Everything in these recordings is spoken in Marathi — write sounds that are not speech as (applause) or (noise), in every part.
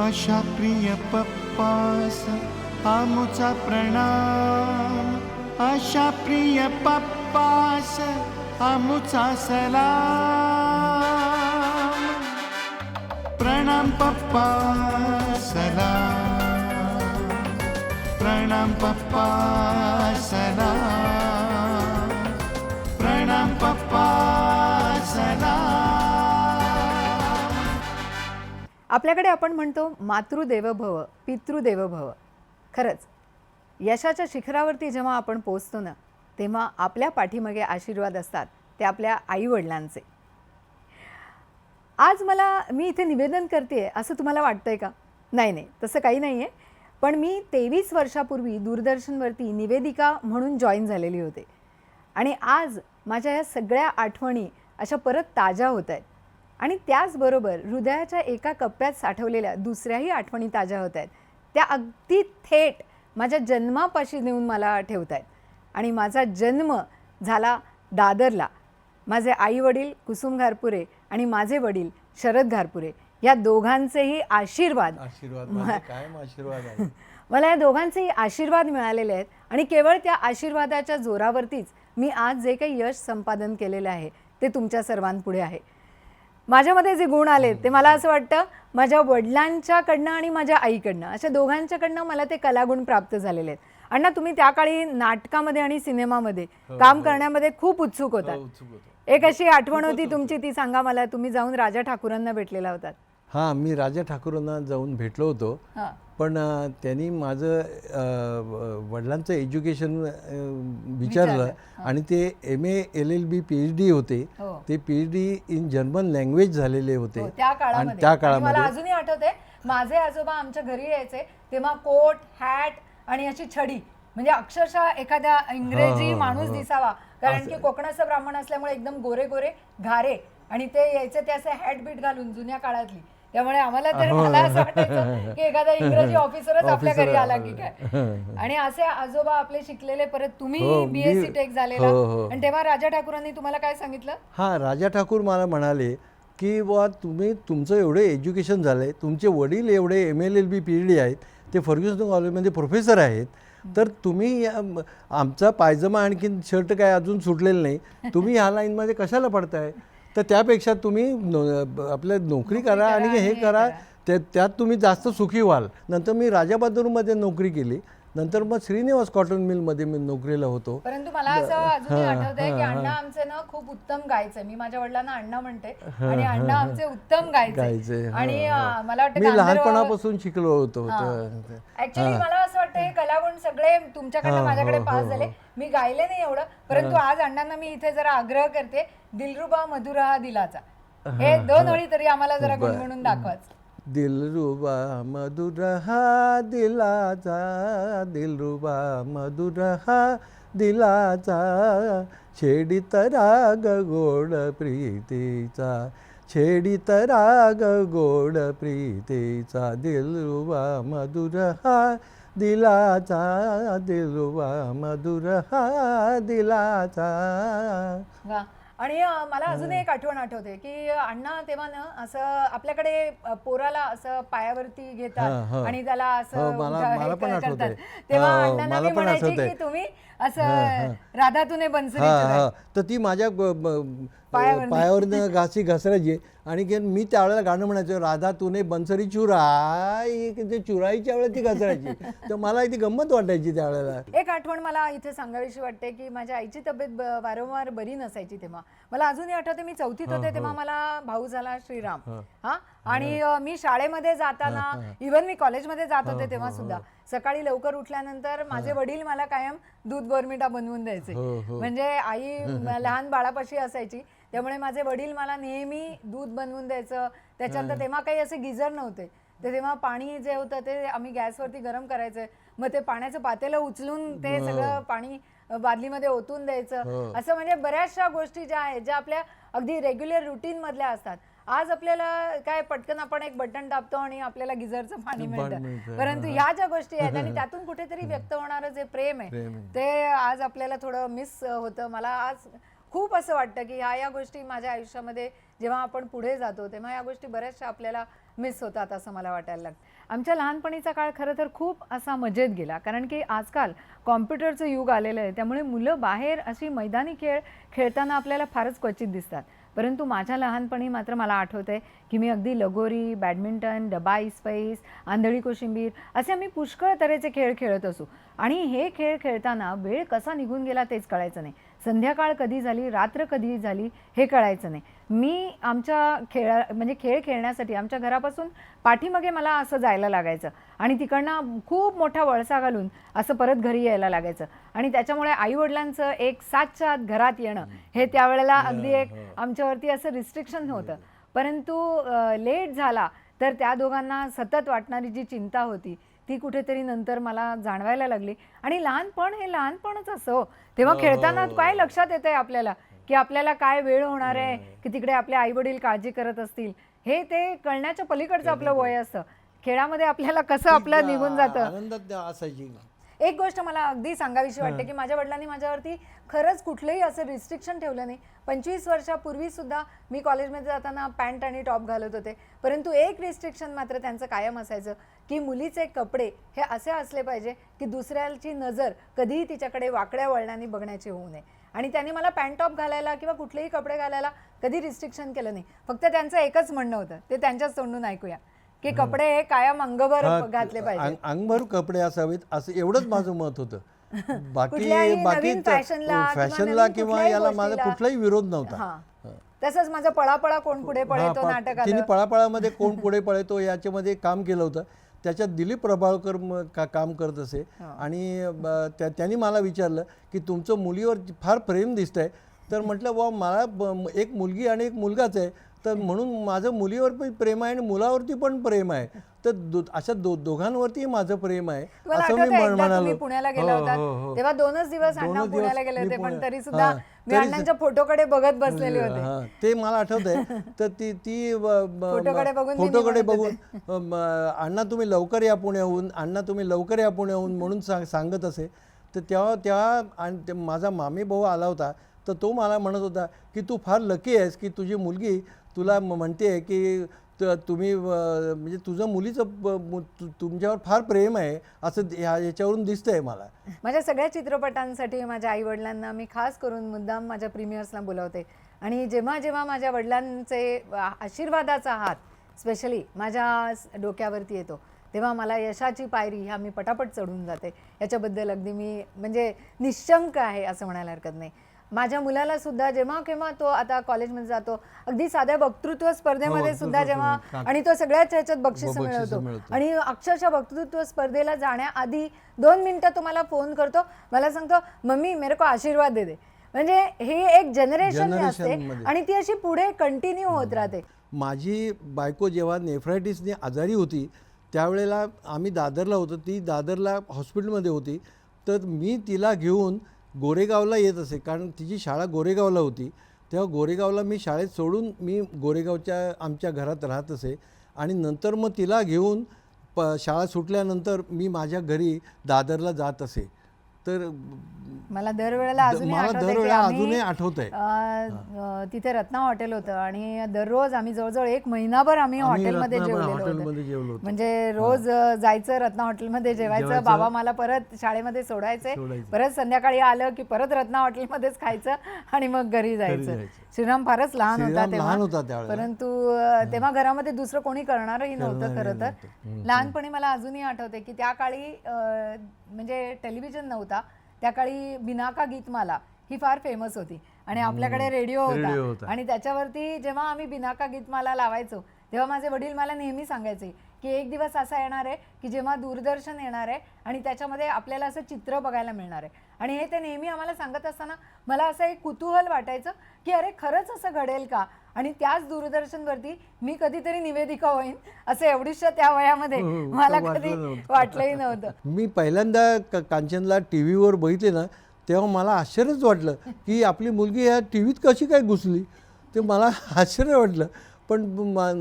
अशा प्रिय पप्पास आमुचा प्रणाम. अशा प्रिय पप्पास आमुचा सलाम. प्रणाम पप्पा सलाम. प्रणाम पप्पा सलाम. आपल्याकडे आपण म्हणतो मातृदेव भव पितृदेव भव खरंच यशाच्या शिखरावरती जेव्हा आपण पोचतो ना तेव्हा आपल्या पाठीमागे आशीर्वाद असतात ते आपल्या आईवडिलांचे. आज मला मी इथे निवेदन करते असं तुम्हाला वाटतं आहे का? नाही नाही तसं काही नाही आहे पण मी तेवीस वर्षापूर्वी दूरदर्शनवरती निवेदिका म्हणून जॉईन झालेली होते. आणि आज माझ्या या सगळ्या आठवणी अशा परत ताज्या होत आहेत. आणि त्याचबरोबर हृदयाच्या एका कप्प्यात साठवलेल्या दुसऱ्याही आठवणी ताज्या होत आहेत. त्या अगदी थेट माझ्या जन्मापाशी नेऊन मला ठेवत आहेत. आणि माझा जन्म झाला दादरला. माझे आई वडील कुसुम घारपुरे आणि माझे वडील शरद घारपुरे या दोघांचेही आशीर्वाद. आशीर्वाद म्हणजे (laughs) मला या दोघांचेही आशीर्वाद मिळालेले आहेत आणि केवळ त्या आशीर्वादाच्या जोरावरतीच मी आज जे काही यश संपादन केलेलं आहे ते तुमच्या सर्वांपुढे आहे. माझ्यामध्ये जे गुण आले ते मला असं वाटतं माझ्या वडिलांच्याकडनं आणि माझ्या आईकडनं अशा दोघांच्याकडनं मला ते कलागुण प्राप्त झालेले आहेत. अण्णा तुम्ही त्या काळी नाटकामध्ये आणि सिनेमामध्ये काम करण्यामध्ये खूप उत्सुक होता हो, उत्सुक होतो. एक अशी आठवण होती. तुमची ती सांगा मला तुम्ही जाऊन राजा ठाकूरांना भेटलेला होतात. हां मी राजा ठाकूरांना जाऊन भेटलो होतो. पण त्यांनी माझं वडिलांचं एज्युकेशन विचारलं आणि ते M A L L B P H D होते. हो. ते P H D in German language झालेले होते. हो, आणि त्या काळामध्ये अजूनही आठवते माझे आजोबा आमच्या घरी यायचे तेव्हा कोट हॅट आणि अशी छडी म्हणजे अक्षरशः एखाद्या इंग्रजी माणूस. दिसावा. कारण की कोकणाचं ब्राह्मण असल्यामुळे एकदम गोरे गोरे घारे आणि ते यायचे ते असे हॅट बीट घालून जुन्या काळातली. त्यामुळे आम्हाला तर हो. मला असं वाटायचं की एखादा इंग्रजी (laughs) ऑफिसरच आपल्या घरी आला की काय? आणि असे आजोबा आपले शिकलेले परत हो, तुम्ही बीएससी मी- टेक झालेला. हो, हो. आणि तेव्हा राजा ठाकूरांनी तुम्हाला काय सांगितलं? हां राजा ठाकूर मला म्हणाले की बुवा तुम्ही तुमचं एवढं एज्युकेशन झालं आहे तुमचे वडील एवढे M L L B P H D आहेत ते फर्ग्युसन कॉलेजमध्ये प्रोफेसर आहेत तर तुम्ही आमचा पायजमा आणखीन शर्ट काय अजून सुटलेलं नाही. तुम्ही ह्या लाईनमध्ये कशाला पडताय? तर त्यापेक्षा तुम्ही आपल्या नोकरी करा आणि हे करा. त्या त्यात तुम्ही जास्त सुखी व्हाल. नंतर मी राजाबहादूरमध्ये नोकरी केली. नंतर मग श्रीनिवास कॉटन मिलमध्ये मी नोकरीला होतो. परंतु मला असं अजूनही की अण्णा आमचे ना खूप उत्तम गायचे. मी माझ्या वडिलांना अण्णा म्हणते आणि अण्णा आमचे उत्तम गायचे, हा, आणि हा. मला वाटतं मी लहानपणापासून शिकलो होतो ऍक्च्युली मला असं वाटतं हे कलागुण सगळे तुमच्याकडनं हा, माझ्याकडे हो, पास हो, झाले. मी गायले नाही एवढं. परंतु आज अण्णांना मी इथे जरा आग्रह करते दिलरुबा मधुरा हा दिलाचा. हे दोन ओळी तरी आम्हाला जरा गुणगुणून दाखवाच. दिलरुबा मधुर हा दिलाचा दिलरुबा मधुर हा दिलाचा छेडित राग गोड प्रीतीचा छेडित राग गोड प्रीतीचा दिलरुबा मधुर हा दिलाचा दिलरुबा मधुर हा दिलाचा आणि मला अजून एक आठवण आठवते की अण्णा तेव्हा ना असं आपल्याकडे पोराला असं पायावरती घेतात. आणि त्याला असं हो, करतात. तेव्हा अण्णांना मी म्हणायची. की तुम्ही असं राधा तुने. हा तर ती माझ्या पायावरनं. पायावरनं घासी घसरायची. आणि की मी त्यावेळेला गाणं म्हणायचो राधा तुने बंसरी चुराई. की ते चुराईच्या वेळेला ती घसरायची. तर मला ती गंमत वाटायची त्यावेळेला. एक आठवण मला इथे सांगावीशी वाटते की माझ्या आईची तब्येत ब- वारंवार बरी नसायची तेव्हा. मला अजूनही आठवते मी चौथीत होते तेव्हा मला भाऊ झाला श्रीराम. हा. आणि अ, मी शाळेमध्ये जाताना इव्हन मी कॉलेजमध्ये जात होते तेव्हा सुद्धा. सकाळी लवकर उठल्यानंतर माझे वडील मला कायम दूध बोरमिटा बनवून द्यायचे. हो, हो. म्हणजे आई म- (laughs) लहान बाळापाशी असायची. त्यामुळे माझे वडील मला नेहमी दूध बनवून द्यायचं. त्याच्यानंतर तेव्हा काही असे गिझर नव्हते. तर तेव्हा पाणी जे होतं ते आम्ही गॅसवरती गरम करायचं. मग ते पाण्याचं पातेलं उचलून ते सगळं पाणी बादलीमध्ये ओतून हो. द्यायचं असं म्हणजे बऱ्याचशा गोष्टी ज्या आहेत ज्या आपल्या अगदी रेग्युलर रुटीन मधल्या असतात. आज आपल्याला काय पटकन आपण एक बटन दाबतो आणि आपल्याला गिझरचं पाणी मिळतं, परंतु ह्या ज्या गोष्टी आहेत आणि (laughs) त्यातून कुठेतरी व्यक्त होणारं जे प्रेम आहे. ते आज आपल्याला थोडं मिस होतं. मला आज खूप असं वाटतं की ह्या या गोष्टी माझ्या आयुष्यामध्ये जेव्हा आपण पुढे जातो तेव्हा या गोष्टी बऱ्याचशा आपल्याला मिस होतात असं मला वाटायला लागतं. आमच्या लहानपणीचा काळ खरं तर खूप असा मजेत गेला कारण की आजकाल कॉम्प्युटरचं युग आलेलं आहे त्यामुळे मुलं बाहेर अशी मैदानी खेळ खेळताना आपल्याला फारच क्वचित दिसतात. परंतु माझ्या लहानपणी मात्र मला आठवतंय की मी अगदी लगोरी बॅडमिंटन डबा इस्पैस आंधळी कोशिंबीर असे आम्ही पुष्कळ तऱ्हेचे खेळ खेळत असू. आणि हे खेळ खेळताना वेळ कसा निघून गेला तेच कळायचं नाही. संध्याकाळ कधी झाली रात्र कधी झाली हे कळायचं नाही. मी आमच्या खेळा म्हणजे खेळ खेळण्यासाठी आमच्या घरापासून पाठीमागे मला असं जायला लागायचं आणि तिकडनं खूप मोठा वळसा घालून असं परत घरी यायला लागायचं. आणि त्याच्यामुळे आईवडिलांचं एक सातच्या आत घरात येणं हे त्यावेळेला अगदी एक आमच्यावरती असं रिस्ट्रिक्शन होतं परंतु लेट झाला तर त्या दोघांना सतत वाटणारी जी चिंता होती ती कुठेतरी नंतर मला जाणवायला लागली. आणि लहानपण हे लहानपणच असं तेव्हा खेळताना काय लक्षात येतंय आपल्याला? की आपल्याला काय वेळ होणार आहे? की तिकडे आपले आई वडील काळजी करत असतील? हे ते कळण्याच्या पलीकडचं आपलं वय असतं. खेळामध्ये आपल्याला कसं आपलं निघून जातं? असायची. एक गोष्ट मला अगदी सांगावीशी वाटते की माझ्या वडिलांनी माझ्यावरती खरंच कुठलंही असं रिस्ट्रिक्शन ठेवलं नाही. पंचवीस वर्षापूर्वी सुद्धा मी कॉलेजमध्ये जाताना पॅन्ट आणि टॉप घालत होते. परंतु एक रिस्ट्रिक्शन मात्र त्यांचं कायम असायचं. की मुलीचे कपडे हे असे असले पाहिजे की दुसऱ्याची नजर कधीही तिच्याकडे वाकड्या वळणाने बघण्याची होऊ नये. आणि त्यांनी मला पॅन्ट टॉप घालायला किंवा कुठलेही कपडे घालायला कधी रिस्ट्रिक्शन केलं नाही. फक्त त्यांचं एकच म्हणणं होतं ते त्यांच्याच तोंडून ऐकूया. की कपडे हे कायम अंगभर हा, घातले पाहिजे. अंग- अंगभर कपडे असावेत असं एवढंच माझं मत होतं. (laughs) बाकी बाकी फॅशनला किंवा नवीन किंवा याला माझा कुठलाही विरोध नव्हता. हा. तसंच माझं पळापळा कोण पुढे हा, पळतो नाटक पळापळामध्ये कोण पुढे पळतो याच्यामध्ये काम केलं होतं. त्याच्यात दिलीप प्रभाळकर म- का काम करत असे. आणि त्यांनी मला विचारलं की तुमचं मुलीवर फार प्रेम दिसतंय. तर म्हटलं वा मला एक मुलगी आणि एक मुलगाच आहे. तर म्हणून माझं मुलीवर पण प्रेम आहे आणि मुलावरती पण प्रेम आहे. तर दो- अशा दो दोघांवरती माझं प्रेम आहे. तुम्हाला असं मी आठवतंय म्हण- एकदा म्हणालो. पुण्याला गेला हो, हो, होता? हो. तेव्हा दोनच दिवस अण्णा दिवस पुण्याला गेले मी होते पण पुण्या- तरी सुद्धा हा, मी तरी अण्णांच्या फोटोकडे बघत बसलेले होते. हा, ते मला आठवत आहे (laughs) तर ती ती ब- ब- फोटोकडे बघून मी फोटोकडे म्हणत बघून अ, म, अण्णा तुम्ही लवकर या पुण्याहून अण्णा तुम्ही लवकर या पुण्याहून म्हणून सांग सांगत असे. तर तेव्हा तेव्हा आणि ते माझा मामी भाऊ आला होता. तर तो मला म्हणत होता की तू फार लकी आहेस की तुझी मुलगी तुला म- म्हणते की तुम्ही म्हणजे तुझं मुलीचं तुमच्यावर फार प्रेम आहे असं याच्यावरून दिसतंय मला. माझ्या सगळ्या चित्रपटांसाठी माझ्या आई वडिलांना मी खास करून मुद्दाम माझ्या प्रीमियर्सला बोलावते. आणि जेव्हा जेव्हा माझ्या वडिलांचे आशीर्वादाचा हात स्पेशली माझ्या डोक्यावरती येतो तेव्हा मला यशाची पायरी ह्या मी पटापट चढून जाते. याच्याबद्दल अगदी मी म्हणजे निशंक आहे असं म्हणायला हरकत नाही. माझ्या मुलाला सुद्धा जेव्हा केव्हा तो आता कॉलेजमध्ये जातो अगदी साध्या वक्तृत्व स्पर्धेमध्ये सुद्धा जेव्हा आणि तो सगळ्याच ह्याच्यात बक्षीस मिळवतो. आणि अक्षरशः वक्तृत्व स्पर्धेला जाण्याआधी दोन मिनिटं तुम्हाला फोन करतो. मला सांगतो मम्मी मेरे को आशीर्वाद दे दे. म्हणजे ही एक जनरेशन असते. आणि ती अशी पुढे कंटिन्यू होत राहते. माझी बायको जेव्हा नेफ्रायटिसने आजारी होती त्यावेळेला आम्ही दादरला होतो. ती दादरला हॉस्पिटलमध्ये होती. तर मी तिला घेऊन गोरेगावला येत असे. कारण तिची शाळा गोरेगावला होती तेव्हा गोरेगावला मी शाळेत सोडून मी गोरेगावच्या आमच्या घरात राहत असे. आणि नंतर मग तिला घेऊन प शाळा सुटल्यानंतर मी माझ्या घरी दादरला जात असे. तर मला दरवेळेला अजूनही मला दरवेळेला अजूनही आठवतंय. अ, अ, तिथे रत्ना हॉटेल होतं आणि दररोज आम्ही जवळजवळ एक महिनाभर आम्ही हॉटेलमध्ये जेवलो. म्हणजे रोज जायचं रत्ना हॉटेलमध्ये जेवायचं. बाबा मला परत शाळेमध्ये सोडायचे. परत संध्याकाळी आलं की परत रत्ना हॉटेलमध्येच खायचं आणि मग घरी जायचं. श्रीराम फारच लहान होता तेव्हा. परंतु तेव्हा घरामध्ये दुसरं कोणी करणारही नव्हतं खरं तर. लहानपणी मला अजूनही आठवते की त्या काळी म्हणजे टेलिव्हिजन नव्हता त्या काळी बिनाका गीतमाला ही फार फेमस होती. आणि आपल्याकडे रेडिओ होता. आणि त्याच्यावरती जेव्हा आम्ही बिनाका गीतमाला लावायचो तेव्हा माझे वडील मला नेहमी सांगायचे की एक दिवस असा येणार आहे की जेव्हा दूरदर्शन येणार आहे आणि त्याच्यामध्ये आपल्याला असं चित्र बघायला मिळणार आहे. आणि हे ते नेहमी आम्हाला सांगत असताना मला असं एक कुतूहल वाटायचं की अरे खरंच असं घडेल का? आणि त्याच दूरदर्शनवरती मी कधीतरी निवेदिका होईन असं एवढीशा त्या वयामध्ये हो, मला वाटलं कधी नव्हतं. वाटलंही नव्हतं. (laughs) मी पहिल्यांदा कांचनला टी व्हीवर बघितले ना तेव्हा मला आश्चर्यच वाटलं की आपली मुलगी या टी व्हीत कशी काय घुसली? ते मला (laughs) आश्चर्य वाटलं. पण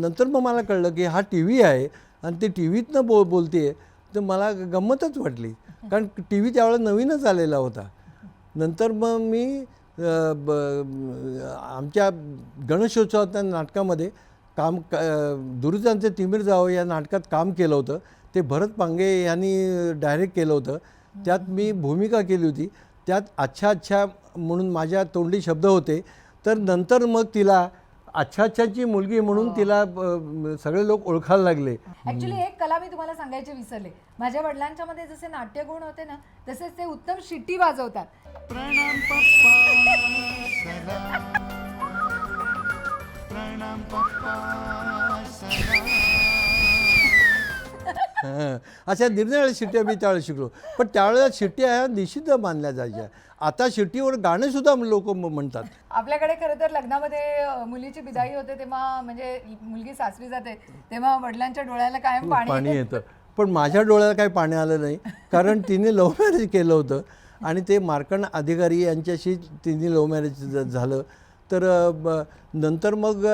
नंतर मग मला कळलं की हा टी व्ही आहे आणि ते टी व्हीतनं बो बोलते तर मला गंमतच वाटली. कारण टी व्ही त्यावेळेला नवीनच आलेला होता. नंतर मग मी ब- आमच्या गणेशोत्सवाच्या नाटकामध्ये काम क दुर्जांचे तिमीर जावं या नाटकात काम केलं होतं. ते भरत पांगे यांनी डायरेक्ट केलं होतं. त्यात मी भूमिका केली होती. त्यात अच्छा अच्छा म्हणून माझ्या तोंडी शब्द होते. तर नंतर मग तिला अच्छा अच्छाची मुलगी म्हणून तिला अ, सगळे लोक ओळखायला लागले. ऍक्च्युली एक कला मी तुम्हाला सांगायची विसरले. माझ्या वडिलांच्या मध्ये जसे नाट्यगुण होते ना तसेच ते उत्तम शिट्टी वाजवतात. प्रणाम पप्पा प्रणाम पप्पा हं. (laughs) अशा निरनिराळ्या शिट्ट्या मी त्यावेळेस शिकलो. पण त्यावेळेला शिट्ट्या ह्या निषिद्ध मानल्या जायच्या. आता शिट्टीवर गाणे सुद्धा लोक म्हणतात. आपल्याकडे खरं तर लग्नामध्ये मुलीची विदाई होते तेव्हा म्हणजे मुलगी सासरी जाते तेव्हा वडिलांच्या डोळ्याला कायम पाणी पाणी येतं. पण माझ्या डोळ्याला काही पाणी आलं नाही कारण तिने लव्ह मॅरेज केलं होतं. आणि ते मार्कंड अधिकारी यांच्याशी तिने लव्ह मॅरेज झालं. तर नंतर मग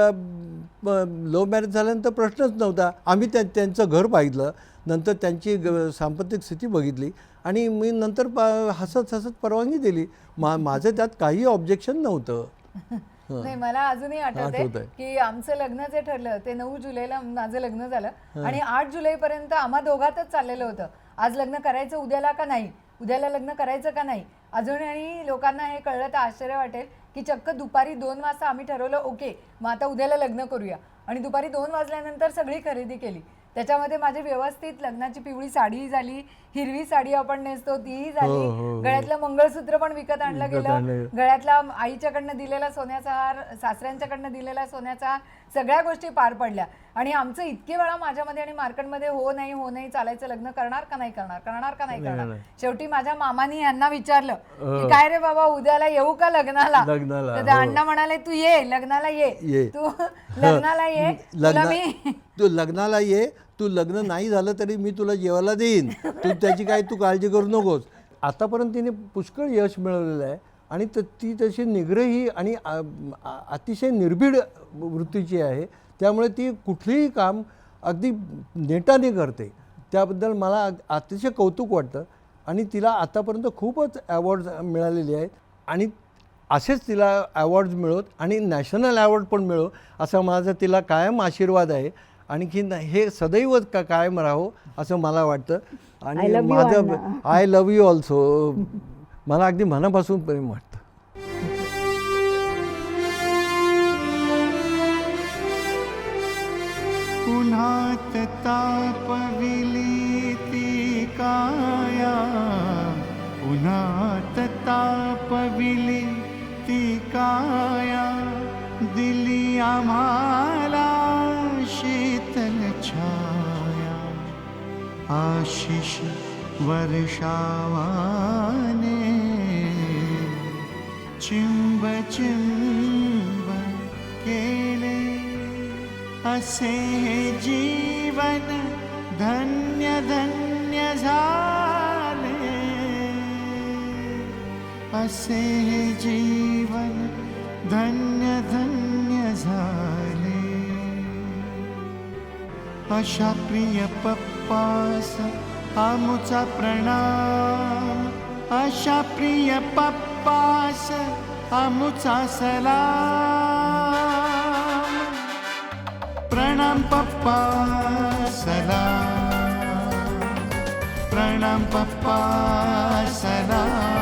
लव्ह मॅरेज झाल्यानंतर प्रश्नच नव्हता. आम्ही त्या त्यांचं घर पाहिलं. नंतर त्यांची ग सांपत्तिक स्थिती बघितली आणि मी नंतर पा हसत हसत परवानगी दिली. मा माझं त्यात काही ऑब्जेक्शन नव्हतं. (laughs) नाही मला अजूनही आठवते. की आमचं लग्न जे ठरलं ते नऊ जुलैला माझं लग्न झालं आणि आठ जुलैपर्यंत आम्हा दोघातच चाललेलं होतं. आज लग्न करायचं उद्याला का नाही? उद्याला लग्न करायचं का नाही? अजूनही लोकांना हे कळलं तर आश्चर्य वाटेल. की चक्क दुपारी दोन वाजता आम्ही ठरवलं ओके मग आता उद्याला लग्न करूया आणि दुपारी दोन वाजल्यानंतर सगळी खरेदी केली त्याच्यामध्ये माझी व्यवस्थित लग्नाची पिवळी साडी झाली हिरवी साडी आपण नेसतो तीही हो, झाली हो. गळ्यातलं मंगळसूत्र पण विकत आणलं विकत आणलं. गेलं गळ्यातला आईच्याकडनं दिलेला सोन्याचा हार सासऱ्यांच्याकडनं दिलेला सोन्याचा हार सगळ्या गोष्टी पार पडल्या. आणि आमचं इतके वेळा माझ्यामध्ये आणि मार्केटमध्ये हो नाही हो नाही चालायचं लग्न करणार का नाही करणार करणार का नाही करणार. शेवटी माझ्या मामानी यांना विचारलं की काय रे बाबा उद्याला येऊ का लग्नाला? लग्नाला, तर हो. अण्णा म्हणाले तू ये लग्नाला ये. तू लग्नाला ये. तुला मी तू लग्नाला ये. तू लग्न नाही झालं तरी मी तुला जेवायला देईन. तू त्याची काही तू काळजी करू नकोस. आतापर्यंत तिने पुष्कळ यश मिळवलेलं आहे. आणि त- ती तशी निग्रही आणि अतिशय निर्भीड वृत्तीची आहे त्यामुळे ती कुठलीही काम अगदी नेटाने करते. त्याबद्दल मला अतिशय कौतुक वाटतं आणि तिला आतापर्यंत खूपच अवॉर्ड मिळालेले आहेत आणि असेच तिला अवॉर्ड्स मिळवत आणि नॅशनल अवॉर्ड पण मिळो असा माझा तिला कायम आशीर्वाद आहे. आणखीन हे सदैव का कायम राहो असं मला वाटतं. आणि माझं आय लव्ह यू ऑल्सो मला अगदी मनापासून प्रेम वाटतं. उन्हात तापविली ती काया. उन्हात तापविली ती काया. दिली आम्हाला शीतल छाया. आशिष वर्षावाने चिंब चिंब केले. असे हे जीवन धन्य धन्य झाले. असे हे जीवन धन्य धन्य झाले. अशा प्रिय पप्पास आमुचा प्रणाम. अशा प्रिय पाश आमुचा सलाम. प्रणाम पप्पा सलाम. प्रणाम पप्पा सलाम.